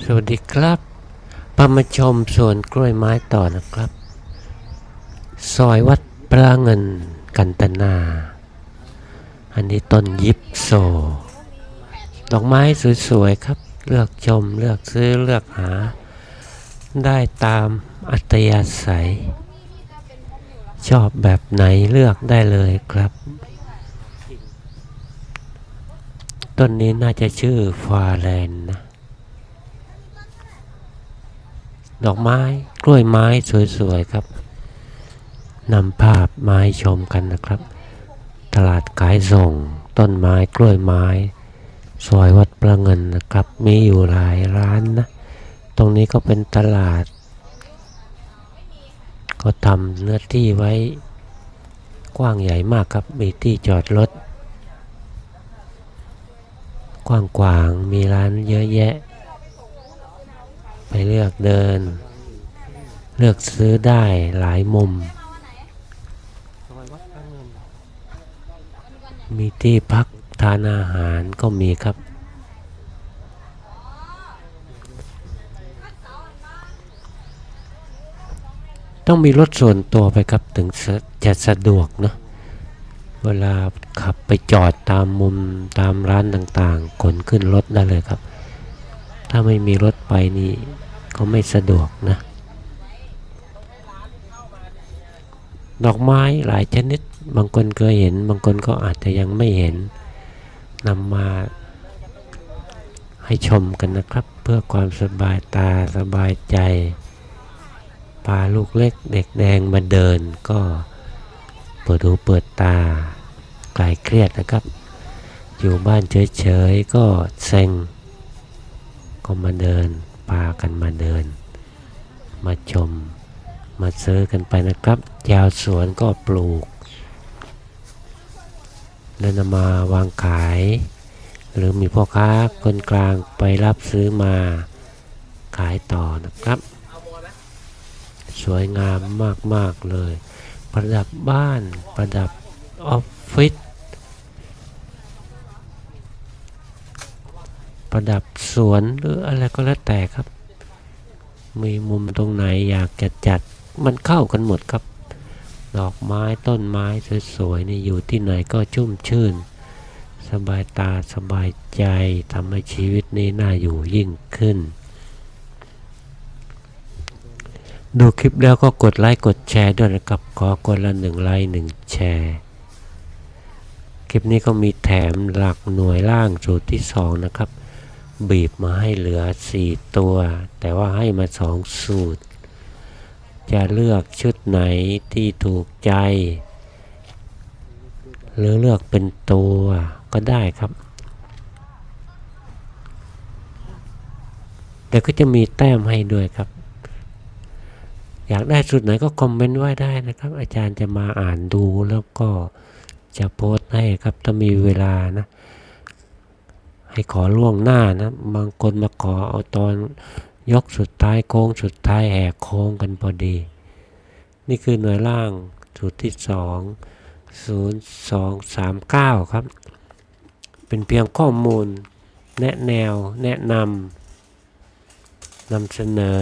สวัสดีครับปามาชมสวนกล้วยไม้ต่อนะครับ ซอยวัดปลาเงินกันตนา อันนี้ต้นยิปโซ ดอกไม้สวยๆครับ เลือกชมเลือกซื้อเลือกหา ได้ตามอัตยาศัย ชอบแบบไหนเลือกได้เลยครับ ต้นนี้น่าจะชื่อฟาแลนนะ ดอกไม้กล้วยไม้สวยๆครับนำภาพมาให้ชมกันนะครับ ตลาดขายส่ง ต้นไม้กล้วยไม้ ซอยวัดประเงินนะครับ มีอยู่หลายร้านนะ ตรงนี้ก็เป็นตลาด ก็ทำเนื้อที่ไว้กว้างใหญ่มากครับ มีที่จอดรถ กว้างๆมีร้านเยอะแยะ ไปเลือกเดิน เลือกซื้อได้หลายมุม มีที่พักทานอาหารก็มีครับ ต้องมีรถส่วนตัวไปครับถึงจะสะดวกเนอะเวลาขับไปจอดตามมุมตามร้านต่างๆขนขึ้นรถได้เลยครับ ถ้าไม่มีรถไปนี่ก็ไม่สะดวกนะ ดอกไม้หลายชนิด บางคนเคยเห็น บางคนก็อาจจะยังไม่เห็นนำมาให้ชมกันนะครับ เพื่อความสบายตาสบายใจพาลูกเล็กเด็กแดงมาเดินก็เปิดหูเปิดตาคลายเครียดนะครับ อยู่บ้านเฉยๆก็เซ็ง ก็มาเดินพากันมาเดิน มาชม มาซื้อกันไปนะครับยาวสวนก็ปลูก แล้วนำมาวางขาย หรือมีพ่อค้าคนกลางไปรับซื้อมาขายต่อนะครับ สวยงามมาก ๆ เลย ประดับบ้านประดับออฟฟิศ ประดับสวนหรืออะไรก็แล้วแต่ครับ มีมุมตรงไหนอยากจะจัดมันเข้ากันหมดครับ ดอกไม้ต้นไม้สวยๆนี่อยู่ที่ไหนก็ชุ่มชื่น สบายตาสบายใจทำให้ชีวิตนี้น่าอยู่ยิ่งขึ้น ดูคลิปแล้วก็กดไลค์กดแชร์ด้วยนะครับ ขอกดละหนึ่งไลค์หนึ่งแชร์คลิปนี้ก็มีแถมหลักหน่วยล่างสูตรที่สองนะครับ บีบมาให้เหลือ4ตัว แต่ว่าให้มา2สูตร จะเลือกชุดไหนที่ถูกใจ หรือเลือกเป็นตัวก็ได้ครับ แต่ก็จะมีแต้มให้ด้วยครับ อยากได้สูตรไหนก็คอมเมนต์ไว้ได้นะครับ อาจารย์จะมาอ่านดูแล้วก็จะโพสต์ให้ครับถ้ามีเวลานะ ให้ขอล่วงหน้านะ บางคนมาขอเอาตอนยกสุดท้ายโค้งสุดท้ายแหกโค้งกันพอดี นี่คือหน่วยล่างสูตรที่สองศูนย์สองสามเก้าครับ เป็นเพียงข้อมูล แนะแนวแนะนำนำเสนอ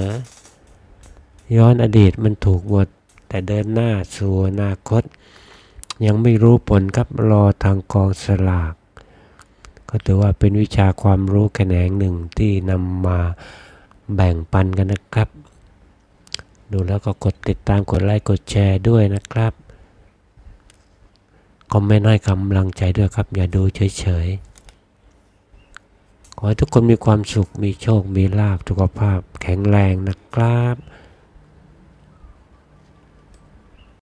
ย้อนอดีตมันถูกหมดแต่เดินหน้าสู่อนาคต ยังไม่รู้ผลครับรอทางกองสลาก ก็ถือว่าเป็นวิชาความรู้แขนงหนึ่งที่นำมาแบ่งปันกันนะครับ ดูแล้วก็กดติดตามกดไลค์กดแชร์ด้วยนะครับคอมเมนต์ให้กำลังใจด้วยครับ อย่าดูเฉยๆ ขอให้ทุกคนมีความสุขมีโชค มีลาภสุขภาพแข็งแรงนะครับ